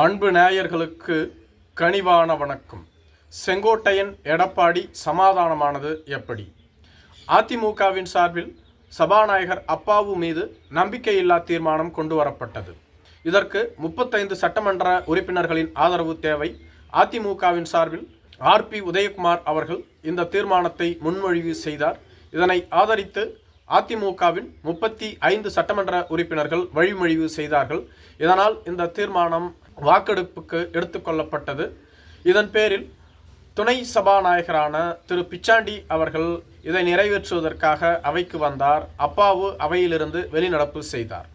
அன்பு நேயர்களுக்கு கனிவான வணக்கம். செங்கோட்டையன் எடப்பாடி சமாதானமானது எப்படி? அதிமுகவின் சார்பில் சபாநாயகர் அப்பாவு மீது நம்பிக்கையில்லா தீர்மானம் கொண்டு வரப்பட்டது. இதற்கு முப்பத்தைந்து சட்டமன்ற உறுப்பினர்களின் ஆதரவு தேவை. அதிமுகவின் சார்பில் ஆர்பி உதயகுமார் அவர்கள் இந்த தீர்மானத்தை முன்மொழிவு செய்தார். இதனை ஆதரித்து அதிமுகவின் முப்பத்தி ஐந்து சட்டமன்ற உறுப்பினர்கள் வழிமொழிவு செய்தார்கள். இதனால் இந்த தீர்மானம் வாக்கெடுப்புக்கு எடுத்துக்கொள்ளப்பட்டது இதன் பேரில் துணை சபாநாயகரான திரு பிச்சாண்டி அவர்கள் இதை நிறைவேற்றுவதற்காக அவைக்கு வந்தார். அப்பாவு அவையிலிருந்து வெளிநடப்பு செய்தார்.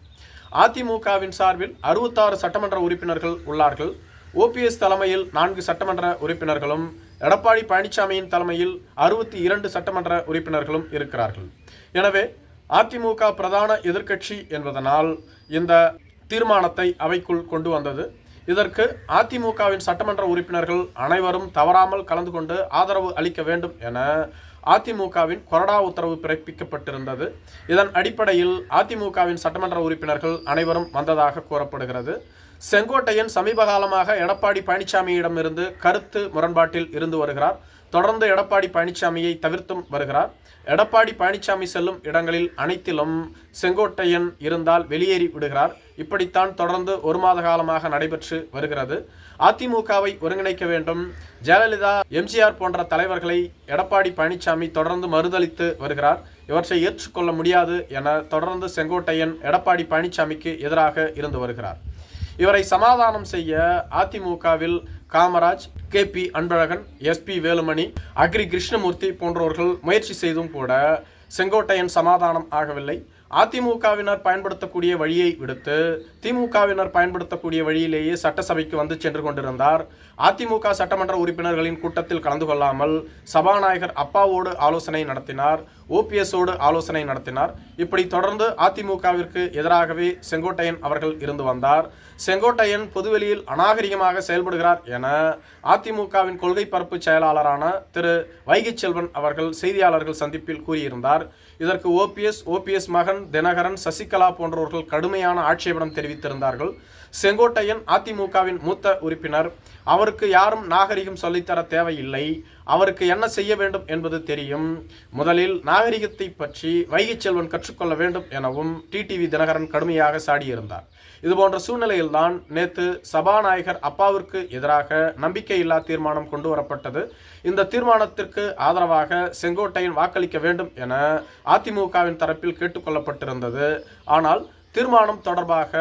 அதிமுகவின் சார்பில் அறுபத்தாறு சட்டமன்ற உறுப்பினர்கள் உள்ளார்கள். ஓபிஎஸ் தலைமையில் நான்கு சட்டமன்ற உறுப்பினர்களும் எடப்பாடி பழனிசாமியின் தலைமையில் அறுபத்தி இரண்டு சட்டமன்ற உறுப்பினர்களும் இருக்கிறார்கள். எனவே அதிமுக பிரதான எதிர்க்கட்சி என்பதனால் இந்த தீர்மானத்தை அவைக்குள் கொண்டு வந்தது. இதற்கு அதிமுகவின் சட்டமன்ற உறுப்பினர்கள் அனைவரும் தவறாமல் கலந்து கொண்டு ஆதரவு அளிக்க வேண்டும் என அதிமுகவின் கொறடா உத்தரவு பிறப்பிக்கப்பட்டிருந்தது. இதன் அடிப்படையில் அதிமுகவின் சட்டமன்ற உறுப்பினர்கள் அனைவரும் வந்ததாக கூறப்படுகிறது. செங்கோட்டையன் சமீப காலமாக எடப்பாடி பழனிசாமியிடமிருந்து கருத்து முரண்பாட்டில் இருந்து வருகிறார். தொடர்ந்து எடப்பாடி பழனிசாமியை தவிர்த்தும் வருகிறார். எடப்பாடி பழனிசாமி செல்லும் இடங்களில் அனைத்திலும் செங்கோட்டையன் இருந்தால் வெளியேறி விடுகிறார். இப்படித்தான் தொடர்ந்து ஒரு மாத காலமாக நடைபெற்று வருகிறது. அதிமுகவை ஒருங்கிணைக்க வேண்டும். ஜெயலலிதா எம்ஜிஆர் போன்ற தலைவர்களை எடப்பாடி பழனிசாமி தொடர்ந்து மறுதளித்து வருகிறார். இவற்றை ஏற்றுக்கொள்ள முடியாது என தொடர்ந்து செங்கோட்டையன் எடப்பாடி பழனிசாமிக்கு எதிராக இருந்து வருகிறார். இவரை சமாதானம் செய்ய அதிமுகவில் Kamaraj K P Anbazhagan SP Velumani Agri Krishnamurthy போன்றவர்கள் முயற்சி செய்தும் கூட செங்கோட்டையன் சமாதானம் ஆகவில்லை. அதிமுகவினர் பயன்படுத்தக்கூடிய வழியை விடுத்து திமுகவினர் பயன்படுத்தக்கூடிய வழியிலேயே சட்டசபைக்கு வந்து சென்று கொண்டிருந்தார். அதிமுக சட்டமன்ற உறுப்பினர்களின் கூட்டத்தில் கலந்து கொள்ளாமல் சபாநாயகர் அப்பாவோடு ஆலோசனை நடத்தினார். ஓபிஎஸோடு ஆலோசனை நடத்தினார். இப்படி தொடர்ந்து அதிமுகவிற்கு எதிராகவே செங்கோட்டையன் அவர்கள் இருந்து வந்தார். செங்கோட்டையன் பொதுவெளியில் அநாகரிகமாக செயல்படுகிறார் என அதிமுகவின் கொள்கை பரப்பு செயலாளரான திரு. வைகை செல்வன் அவர்கள் செய்தியாளர்கள் சந்திப்பில் கூறியிருந்தார். இதற்கு ஓபிஎஸ் ஓபிஎஸ் மகன் தினகரன் சசிகலா போன்றவர்கள் கடுமையான ஆட்சேபனம் தெரிவித்திருந்தார்கள். செங்கோட்டையன் அதிமுகவின் மூத்த உறுப்பினர். அவருக்கு யாரும் நாகரிகம் சொல்லித்தர தேவையில்லை. அவருக்கு என்ன செய்ய வேண்டும் என்பது தெரியும். முதலில் நாகரிகத்தை பற்றி வைகை செல்வன் கற்றுக்கொள்ள வேண்டும் எனவும் டிடிவி தினகரன் கடுமையாக சாடியிருந்தார். இதுபோன்ற சூழ்நிலையில்தான் நேற்று சபாநாயகர் அப்பாவிற்கு எதிராக நம்பிக்கையில்லா தீர்மானம் கொண்டு வரப்பட்டது. இந்த தீர்மானத்திற்கு ஆதரவாக செங்கோட்டையன் வாக்களிக்க வேண்டும் என அதிமுகவின் தரப்பில் கேட்டுக்கொள்ளப்பட்டிருந்தது. ஆனால் தீர்மானம் தொடர்பாக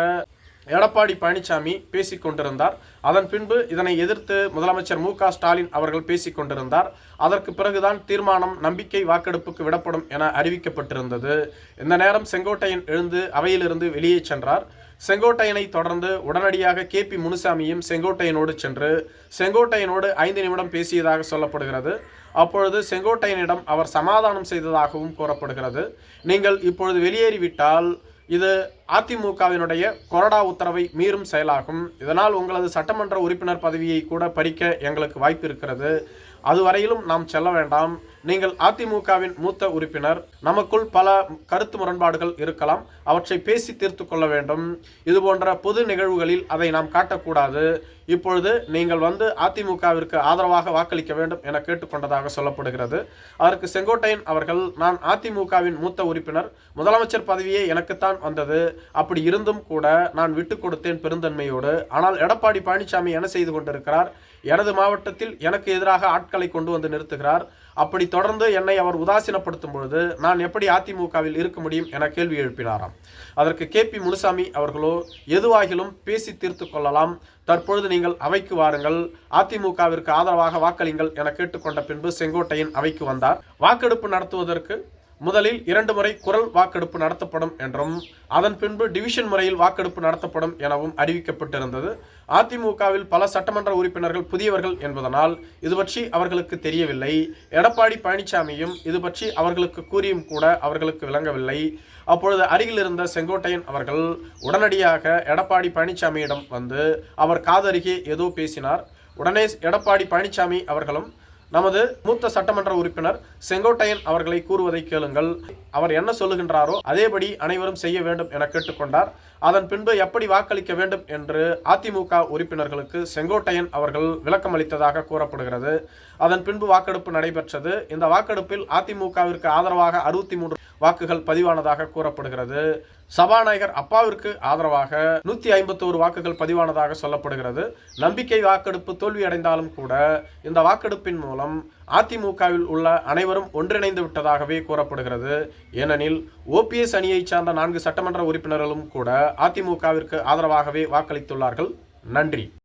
எடப்பாடி பழனிசாமி பேசிக் கொண்டிருந்தார். அதன் பின்பு இதனை எதிர்த்து முதலமைச்சர் மு க ஸ்டாலின் அவர்கள் பேசிக் கொண்டிருந்தார். அதற்கு பிறகுதான் தீர்மானம் நம்பிக்கை வாக்கெடுப்புக்கு விடப்படும் என அறிவிக்கப்பட்டிருந்தது. இந்த நேரம் செங்கோட்டையன் எழுந்து அவையிலிருந்து வெளியே சென்றார். செங்கோட்டையனை தொடர்ந்து உடனடியாக கே பி முனுசாமியும் செங்கோட்டையனோடு சென்று செங்கோட்டையனோடு ஐந்து நிமிடம் பேசியதாக சொல்லப்படுகிறது. அப்பொழுது செங்கோட்டையனிடம் அவர் சமாதானம் செய்ததாகவும் கூறப்படுகிறது. நீங்கள் இப்பொழுது வெளியேறிவிட்டால் இது அதிமுகவினுடைய கொறடா உத்தரவை மீறும் செயலாகும். இதனால் உங்களது சட்டமன்ற உறுப்பினர் பதவியை கூட பறிக்க எங்களுக்கு வாய்ப்பு இருக்கிறது. அதுவரையிலும் நாம் செல்ல வேண்டாம். நீங்கள் அதிமுகவின் மூத்த உறுப்பினர். நமக்குள் பல கருத்து முரண்பாடுகள் இருக்கலாம். அவற்றை பேசி தீர்த்து கொள்ள வேண்டும். இது போன்ற பொது நிகழ்வுகளில் அதை நாம் காட்டக்கூடாது. இப்பொழுது நீங்கள் வந்து அதிமுகவிற்கு ஆதரவாக வாக்களிக்க வேண்டும் என கேட்டுக்கொண்டதாக சொல்லப்படுகிறது. அதற்கு செங்கோட்டையன் அவர்கள் நான் அதிமுகவின் மூத்த உறுப்பினர். முதலமைச்சர் பதவியே எனக்குத்தான் வந்தது. அப்படி இருந்தும் கூட நான் விட்டு கொடுத்தேன் பெருந்தன்மையோடு. ஆனால் எடப்பாடி பழனிசாமி என்ன செய்து கொண்டிருக்கிறார்? எனது மாவட்டத்தில் எனக்கு எதிராக ஆட்களை கொண்டு வந்து நிறுத்துகிறார். அப்படி தொடர்ந்து என்னை அவர் உதாசீனப்படுத்தும் பொழுது நான் எப்படி அதிமுகவில் இருக்க முடியும் என கேள்வி எழுப்பினாராம். அதற்கு கே பி முனுசாமி அவர்களோ எதுவாகிலும் பேசி தீர்த்து கொள்ளலாம். தற்பொழுது நீங்கள் அவைக்கு வாருங்கள். அதிமுகவிற்கு ஆதரவாக வாக்களிங்கள் என கேட்டுக்கொண்ட பின்பு செங்கோட்டையின் அவைக்கு வந்தார். வாக்கெடுப்பு நடத்துவதற்கு முதலில் இரண்டு முறை குரல் வாக்கெடுப்பு நடத்தப்படும் என்றும் அதன் பின்பு டிவிஷன் முறையில் வாக்கெடுப்பு நடத்தப்படும் எனவும் அறிவிக்கப்பட்டிருந்தது. அதிமுகவில் பல சட்டமன்ற உறுப்பினர்கள் புதியவர்கள் என்பதனால் இது பற்றி அவர்களுக்கு தெரியவில்லை. எடப்பாடி பழனிசாமியும் இது பற்றி அவர்களுக்கு கூறியும் கூட அவர்களுக்கு விளங்கவில்லை. அப்பொழுது அருகில் இருந்த செங்கோட்டையன் அவர்கள் உடனடியாக எடப்பாடி பழனிசாமியிடம் வந்து அவர் காதருகே ஏதோ பேசினார். உடனே எடப்பாடி பழனிசாமி அவர்களும் நமது மூத்த சட்டமன்ற உறுப்பினர் செங்கோட்டையன் அவர்களை கூறுவதை கேளுங்கள். அவர் என்ன சொல்லுகின்றாரோ அதேபடி அனைவரும் செய்ய வேண்டும் என கேட்டுக்கொண்டார். அதன் பின்பு எப்படி வாக்களிக்க வேண்டும் என்று அதிமுக உறுப்பினர்களுக்கு செங்கோட்டையன் அவர்கள் விளக்கம் அளித்ததாக கூறப்படுகிறது. அதன் பின்பு வாக்கெடுப்பு நடைபெற்றது. இந்த வாக்கெடுப்பில் அதிமுகவிற்கு ஆதரவாக அறுபத்தி மூன்று வாக்குகள் பதிவானதாக கூறப்படுகிறது. சபாநாயகர் அப்பாவிற்கு ஆதரவாக நூத்தி ஐம்பத்தோரு வாக்குகள் பதிவானதாக சொல்லப்படுகிறது. நம்பிக்கை வாக்கெடுப்பு தோல்வியடைந்தாலும் கூட இந்த வாக்கெடுப்பின் மூலம் அதிமுகவில் உள்ள அனைவரும் ஒன்றிணைந்து விட்டதாகவே கூறப்படுகிறது. ஏனெனில் ஓபிஎஸ் அணியைச் சார்ந்த நான்கு சட்டமன்ற உறுப்பினர்களும் கூட அதிமுகவிற்கு ஆதரவாகவே வாக்களித்துள்ளார்கள். நன்றி.